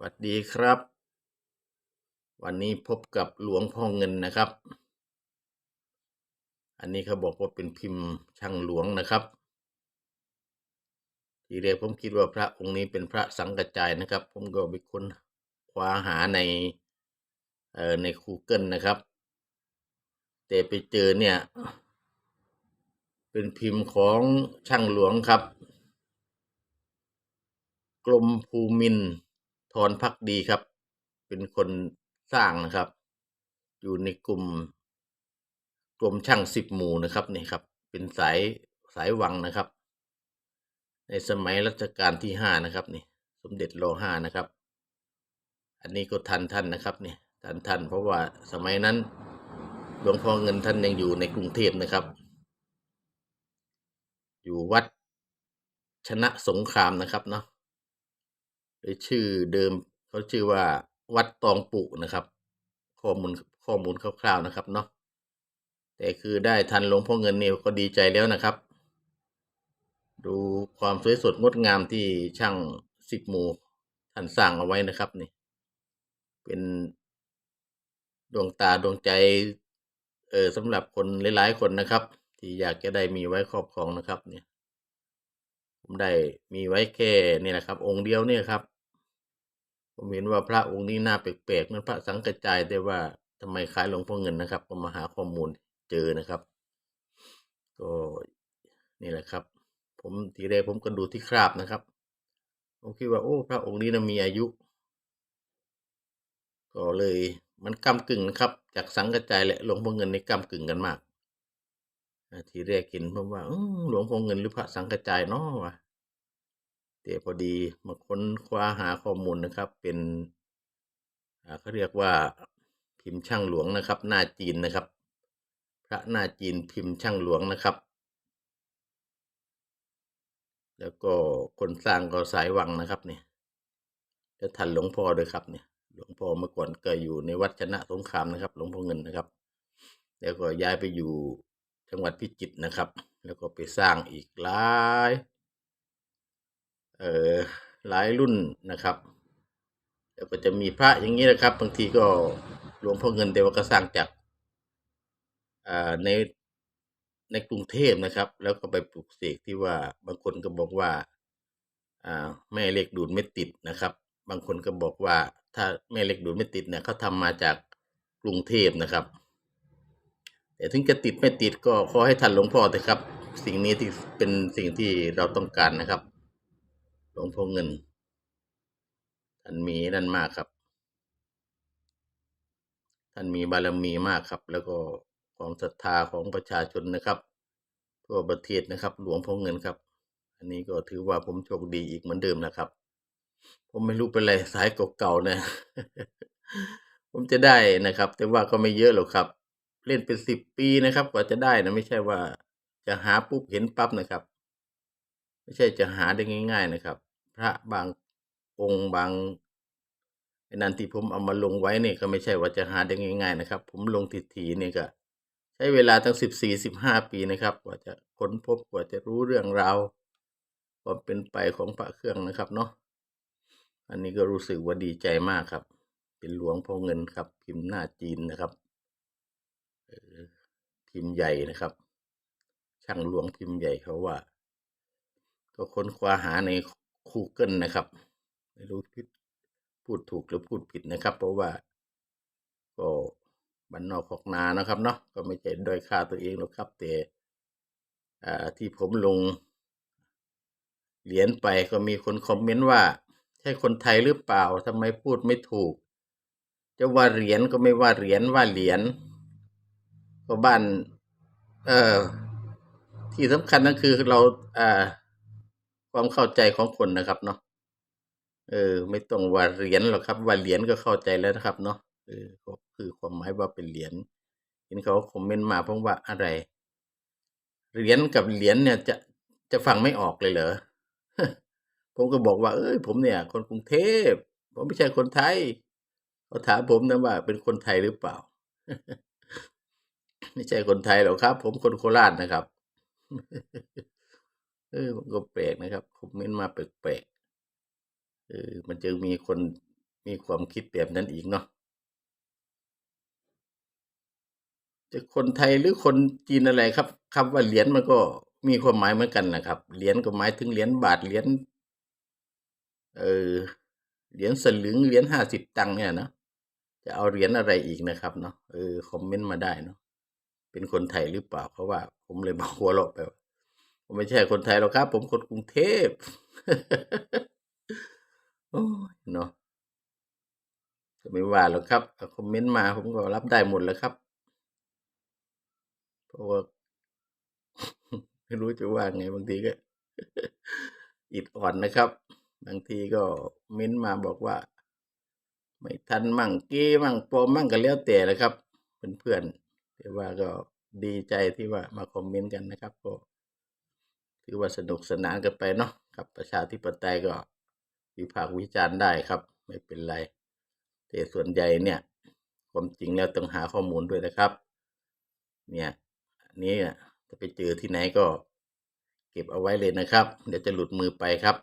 สวัสดีครับ วันนี้พบกับหลวงพ่อเงินนะครับ อันนี้เขาบอกว่าเป็นพิมพ์ช่างหลวงนะครับ ทีแรกผมคิดว่าพระองค์นี้เป็นพระสังกัจจายนะครับ ผมก็ไปค้นคว้าหาในเอ่อใน Google นะครับ แต่ไปเจอเนี่ย เป็นพิมพ์ของช่างหลวงครับกรมภูมินทร์ ทรพักดีครับ เป็นคนสร้างนะครับ อยู่ในกลุ่มกรมช่างสิบหมู่นะครับนี่ครับ เป็นสายสายวังนะครับ ในสมัยรัชกาลที่ห้านะครับนี่สมเด็จรอห้านะครับ อันนี้ก็ทันท่านนะครับนี่ทันท่านเพราะว่าสมัยนั้นหลวงพ่อเงินท่านยังอยู่ในกรุงเทพนะครับ อยู่วัดชนะสงครามนะครับเนาะ โดยชื่อเดิมเขาชื่อว่าวัดตองปุนะครับ ข้อมูลข้อมูลคร่าวๆนะครับเนาะแต่คือได้ทันหลวงพ่อเงินเนี่ยก็ดีใจแล้วนะครับ ดูความสวยสดงดงามที่ช่างสิบหมู่ท่านสร้างเอาไว้นะครับนี่ เป็นดวงตาดวงใจ เออสำหรับคนหลายๆคนนะครับ ที่อยากจะได้มีไว้ครอบครองนะครับเนี่ย ผมได้มีไว้แค่นี่แหละครับ องค์เดียวเนี่ยครับ ผมเห็นว่าพระองค์นี้หน่าแปลกๆนั้นพระสังกระจายแต่ว่าทำไมคล้ายหลวงพ่อเงินนะครับ ก็มาหาข้อมูลเจอนะครับ ก็นี่แหละครับ ผมทีแรกผมก็ดูที่คราบนะครับ ผมคิดว่าโอ้ พระองค์นี้นะมีอายุ ก็เลยมันกำกึ่งนะครับ จากสังกระจายและหลวงพ่อเงินในกำกึ่งกันมาก ทีแรกเห็นผมว่าอื้อหลวงพ่อเงินหรือพระสังกระจายเนาะวะแต่พอดีมาค้นคว้าหาข้อมูลนะครับ เป็นเขาเรียกว่าพิมพ์ช่างหลวงนะครับ หน้าจีนนะครับ พระหน้าจีนพิมพ์ช่างหลวงนะครับ แล้วก็คนสร้างก็สายวังนะครับเนี่ยแล้วทันหลวงพ่อด้วยครับเนี่ย หลวงพ่อเมื่อก่อนเก็อยู่ในวัดชนะสงครามนะครับ หลวงพ่อเงินนะครับ แล้วก็ย้ายไปอยู่ จังหวัดพิจิตรนะครับ แล้วก็ไปสร้างอีกหลายเอ่อหลายรุ่นนะครับ แล้วก็จะมีพระอย่างนี้นะครับ บางทีก็หลวงพ่อเงินแต่ว่าก็สร้างจากอ่าในในกรุงเทพนะครับ แล้วก็ไปปลูกเสกที่ว่าบางคนก็บอกว่าอ่าแม่เหล็กดูดไม่ติดนะครับ บางคนก็บอกว่าถ้าแม่เหล็กดูดไม่ติดเนี่ยเขาทำมาจากกรุงเทพนะครับ แต่ถึงจะติดไม่ติดก็ขอให้ทันหลวงพ่อเถอะครับ สิ่งนี้ที่เป็นสิ่งที่เราต้องการนะครับ หลวงพ่อเงินท่านมีนั่นมากครับ ท่านมีบารมีมากครับ แล้วก็ความศรัทธาของประชาชนนะครับทั่วประเทศนะครับ หลวงพ่อเงินครับ อันนี้ก็ถือว่าผมโชคดีอีกเหมือนเดิมนะครับ ผมไม่รู้เป็นไรสายเก่าๆนะผมจะได้นะครับ แต่ว่าก็ไม่เยอะหรอกครับ เล่นเป็นสิบปีนะครับ กว่าจะได้นะไม่ใช่ว่าจะหาปุ๊บเห็นปั๊บนะครับ ไม่ใช่จะหาได้ง่าย ๆนะครับ พระบางองค์บางนันที่ผมเอามาลงไว้เนี่ยก็ไม่ใช่ว่าจะหาได้ง่าย ๆ นะครับ ผมลงทีทีเนี่ยก็ ใช้เวลาตั้งสิบสี่สิบห้าปีนะครับ กว่าจะค้นพบกว่าจะรู้เรื่องราวความเป็นไปของพระเครื่องนะครับเนาะอันนี้ก็รู้สึกว่าดีใจมากครับ เป็นหลวงพ่อเงินครับ พิมพ์หน้าจีนนะครับ พิมพ์ใหญ่นะครับ ช่างหลวงพิมพ์ใหญ่เขาว่า ก็ค้นคว้าหาใน Google นะครับ ไม่รู้ผิดพูดถูกหรือพูดผิดนะครับ เพราะว่า ก็บ้านนอกขอกนานะครับเนาะก็ไม่ใช่ด้อยค่าตัวเองหรอกครับแต่ที่ผมลงเหรียญไปก็มีคนคอมเมนต์ว่า ใช่คนไทยหรือเปล่าทำไมพูดไม่ถูก จะว่าเหรียญก็ไม่ว่าเหรียญว่าเหรียญ บ้าน เอ่อ ที่สำคัญนั่นคือเรา อ่า ความเข้าใจของคนนะครับเนาะเออ ไม่ต้องว่าเหรียญหรอกครับ ว่าเหรียญก็เข้าใจแล้วนะครับ เนาะเออคือความหมายว่าเป็นเหรียญเห็นเขาคอมเมนต์มาเพราะว่าอะไรเหรียญกับเหรียญเนี่ยจะจะฟังไม่ออกเลยเหรอผมก็บอกว่า เอ้ย ผมเนี่ย คนกรุงเทพผมไม่ใช่คนไทยเขาถามผมนะว่าเป็นคนไทยหรือเปล่า ไม่ใช่คนไทยหรอกครับ ผมคนโคราชนะครับ เออมันก็แปลกนะครับคอมเมนต์มาแปลกๆเออมันจะมีคนมีความคิดแบบนั้นอีกเนาะจะคนไทยหรือคนจีนอะไรครับคำว่าเหรียญมันก็มีความหมายเหมือนกันนะครับ เหรียญก็หมายถึงเหรียญบาทเหรียญเออเหรียญสลึงเหรียญห้าสิบตังค์เนี่ยนะจะเอาเหรียญอะไรอีกนะครับเนาะเออคอมเมนต์มาได้เนาะ เป็นคนไทยหรือเปล่า เพราะว่า ผมเลยบอกหัวเราะไปว่าผมไม่ใช่คนไทยหรอกครับ ผมคนกรุงเทพโอ้ยเนาะจะไม่ว่าหรอกครับคอมเมนต์มาผมก็รับได้หมดแล้วครับ เพราะว่าไม่รู้จะว่าไงบางทีก็อิดอ่อนนะครับ บางทีก็เม้นมาบอกว่า ไม่ทันมั่งเก้มั่งปอมมั่งก็แล้วแต่นะครับเพื่อนๆ แต่ว่าก็ดีใจที่ว่ามาคอมเมนต์กันนะครับ ก็ถือว่าสนุกสนานกันไปเนาะครับประชาธิปไตยก็วิพากษ์วิจารณ์ได้ครับ ไม่เป็นไร แต่ส่วนใหญ่เนี่ย ความจริงแล้วต้องหาข้อมูลด้วยนะครับ เนี่ยอันนี้อะจะไปเจอที่ไหนก็ เก็บเอาไว้เลยนะครับ เดี๋ยวจะหลุดมือไปครับ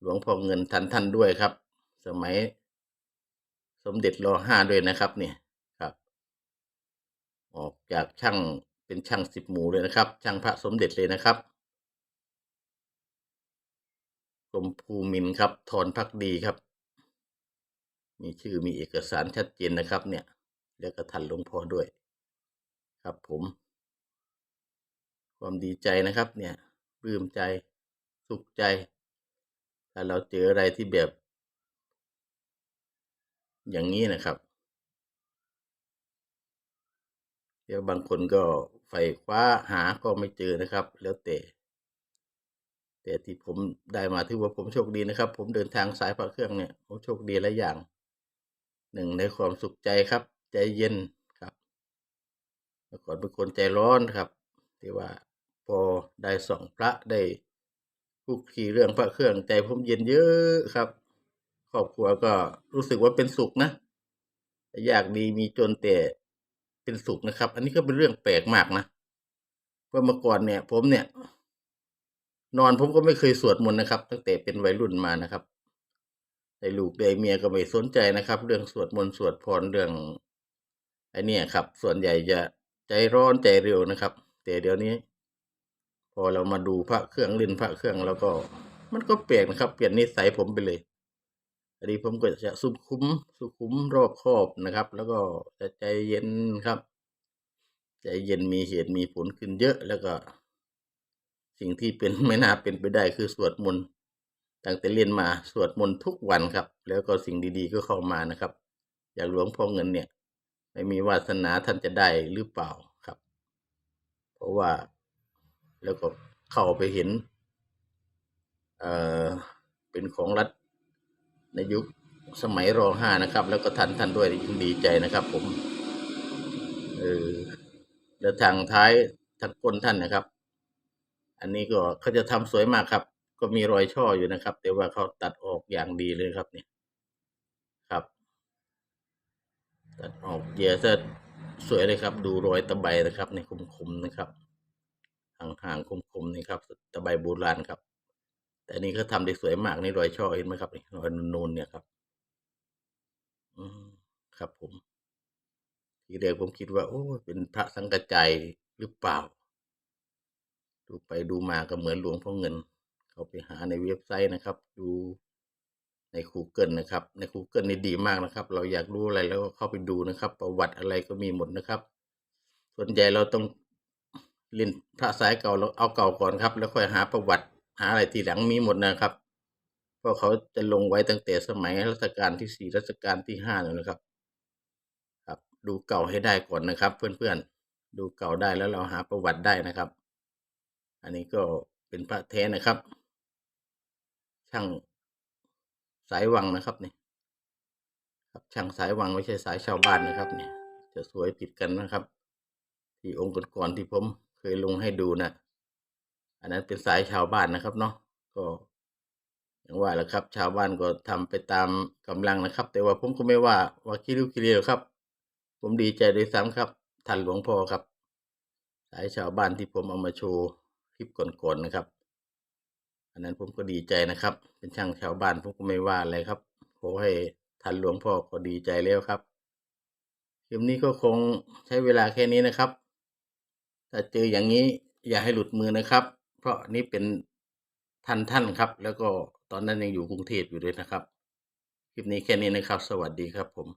หลวงพ่อเงินทันท่านด้วยครับ สมัย สมเด็จรอห้าด้วยนะครับเนี่ย ออกจากช่างเป็นช่างสิบหมู่เลยนะครับ ช่างพระสมเด็จเลยนะครับกรมภูมินครับทอนพักดีครับ มีชื่อมีเอกสารชัดเจนนะครับ เนี่ย แล้วก็ทันหลวงพ่อด้วย ครับผม ความดีใจนะครับ เนี่ยปลื้มใจสุขใจถ้าเราเจออะไรที่แบบ อย่างนี้นะครับ เดี๋ยวบางคนก็ไฟคว้าหาก็ไม่เจอนะครับ แล้วแต่แต่ที่ผมได้มาถือว่าผมโชคดีนะครับ ผมเดินทางสายพระเครื่องเนี่ยผมโชคดีหลายอย่าง หนึ่งในความสุขใจครับ ใจเย็นครับเมื่อก่อนเป็นคนใจร้อนครับที่ว่าพอได้ส่องพระได้พูกขี่เรื่องพระเครื่องใจผมเย็นเยอะครับ ครอบครัวก็รู้สึกว่าเป็นสุขนะอยากดีมีจนแต่ เป็นสุขนะครับ อันนี้ก็เป็นเรื่องแปลกมากนะเพราะเมื่อก่อนเนี่ย ผมเนี่ย นอนผมก็ไม่เคยสวดมนต์นะครับ ตั้งแต่เป็นวัยรุ่นมานะครับได้ลูกได้เมียก็ไม่สนใจนะครับ เรื่องสวดมนต์สวดพรเรื่องไอ้เนี่ยครับ ส่วนใหญ่จะใจร้อนใจเร็วนะครับ แต่เดี๋ยวนี้ พอเรามาดูพระเครื่องเล่นพระเครื่องแล้วก็ มันก็แปลกนะครับ เปลี่ยนนิสัยผมไปเลย อันนี้ผมก็จะสุขุมสุขุมรอบคอบนะครับ แล้วก็จะใจเย็นครับ ใจเย็นมีเหตุมีผลขึ้นเยอะแล้วก็ สิ่งที่เป็นไม่น่าเป็นไปได้คือสวดมนต์ตั้งแต่เรียนมาสวดมนต์ทุกวันครับ แล้วก็สิ่งดีๆก็เข้ามานะครับ อย่างหลวงพ่อเงินเนี่ย ไม่มีวาสนาท่านจะได้หรือเปล่าครับ เพราะว่าแล้วก็เข้าไปเห็น เอ่อเป็นของรัฐ ในยุคสมัยรอห้านะครับ แล้วก็ทันท่านด้วยยิ่งดีใจนะครับผมเออแล้วทางท้ายทางก้นท่านนะครับ อันนี้ก็เขาจะทำสวยมากครับ ก็มีรอยช่ออยู่นะครับ แต่ว่าเขาตัดออกอย่างดีเลยครับเนี่ยครับ ตัดออกเยอะซะสวยเลยครับ ดูรอยตะไบนะครับในคมๆนะครับห่างๆคมๆนี่ครับ ตะไบโบราณครับ อันนี้เขาทำได้สวยมากนี่รอยช่อเห็นไหมครับนี่รอยนูนเนี่ยครับ อืมครับผม ทีแรกผมคิดว่า โอ้เป็นพระสังกระจายหรือเปล่า ดูไปดูมาก็เหมือนหลวงพ่อเงิน เขาไปหาในเว็บไซต์นะครับ ดูใน Google นะครับ ใน Google นี่ดีมากนะครับ เราอยากรู้อะไรแล้วก็เข้าไปดูนะครับ ประวัติอะไรก็มีหมดนะครับ ส่วนใหญ่เราต้องเรียนพระสายเก่าเราเอาเก่าก่อนครับ แล้วค่อยหาประวัติ หาอะไรทีหลังมีหมดนะครับ เพราะเขาจะลงไว้ตั้งแต่สมัยรัชกาลที่สี่รัชกาลที่ห้าเลยนะครับ ครับ ดูเก่าให้ได้ก่อนนะครับ เพื่อนๆ ดูเก่าได้แล้วเราหาประวัติได้นะครับ อันนี้ก็เป็นพระแท้นะครับ ช่างสายวังนะครับนี่ครับช่างสายวังไม่ใช่สายชาวบ้านนะครับ เนี่ย จะสวยติดกันนะครับ ที่องค์ก่อนๆที่ผมเคยลงให้ดูนะ อันนั้นเป็นสายชาวบ้านนะครับเนาะก็อย่างว่าแหละครับ ชาวบ้านก็ทำไปตามกำลังนะครับ แต่ว่าผมก็ไม่ว่าว่าคิริวคิเรียวครับ ผมดีใจด้วยซ้ำครับทันหลวงพ่อครับ สายชาวบ้านที่ผมเอามาโชว์คลิปก่อนๆนะครับ อันนั้นผมก็ดีใจนะครับ เป็นช่างชาวบ้านผมก็ไม่ว่าอะไรครับคอให้ทันหลวงพ่อก็ดีใจแล้วครับคลิปนี้ก็คงใช้เวลาแค่นี้นะครับ ถ้าเจออย่างนี้อย่าให้หลุดมือนะครับ เพราะนี่เป็นท่านท่านครับ แล้วก็ตอนนั้นยังอยู่กรุงเทพอยู่ด้วยนะครับ คลิปนี้แค่นี้นะครับ สวัสดีครับผม